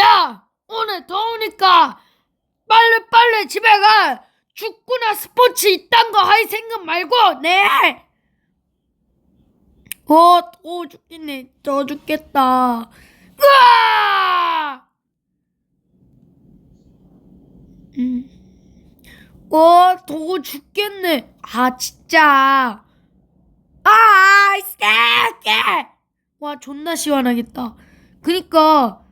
야, 오늘 더우니까 빨리 빨리 집에 가. 축구나 스포츠 이딴 거 할 생각 말고 네. 어, 또 죽겠네. 더 죽겠다. 으아! 음. 어, 더 죽겠네. 아, 진짜. 아, 깨! 와, 존나 시원하겠다. 그니까,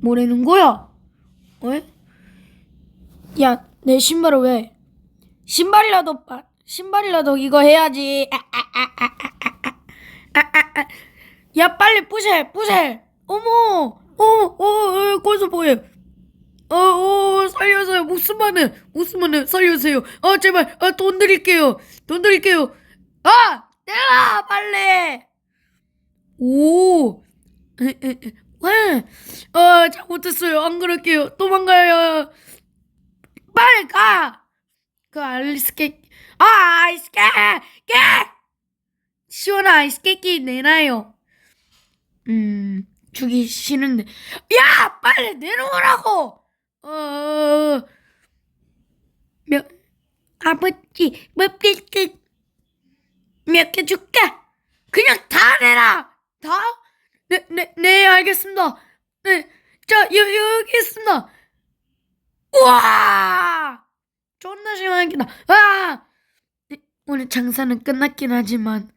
뭐라는 거야? 왜? 야, 내 신발을 왜? 신발이라도 빠, 신발이라도 이거 해야지. 야, 빨리 뿌셀, 뿌셀. 어머, 어, 어, 어, 거기서 뭐해? 어, 어, 살려주세요. 목숨만은, 목숨만은 살려주세요. 아, 제발, 아, 돈 드릴게요. 돈 드릴게요. 아! 내놔! 빨리! 오! 왜? 아, 잘못했어요. 안 그럴게요. 도망가요. 빨리 가. 그 알리스 케이크. 아, 아이스 케이크, 케이크. 시원한 아이스 케이크 내놔요. 음, 싫은데. 야, 빨리 내놓으라고. 어, 몇, 아버지, 몇 개, 그, 몇개 줄게. 네, 네, 네, 알겠습니다. 네, 자, 여, 여기 있습니다. 우와! 존나 시원하겠다. 아! 네, 오늘 장사는 끝났긴 하지만.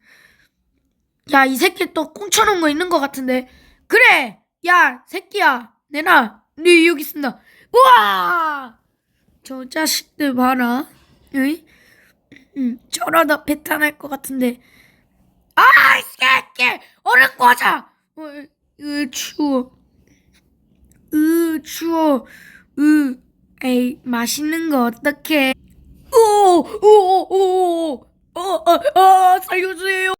야, 이 새끼 또 꽁쳐놓은 거 있는 것 같은데. 그래! 야, 새끼야. 내놔. 네, 여기 있습니다. 우와! 저 자식들 봐라. 응? 음, 저러다 배탈 것 같은데. 아, 이 새끼! 얼른 꺼자! 어, 으, 추워. 으, 추워. 으, 에이, 맛있는 거 어떡해. 오, 오, 오, 오, 어, 어, 어, 살려주세요.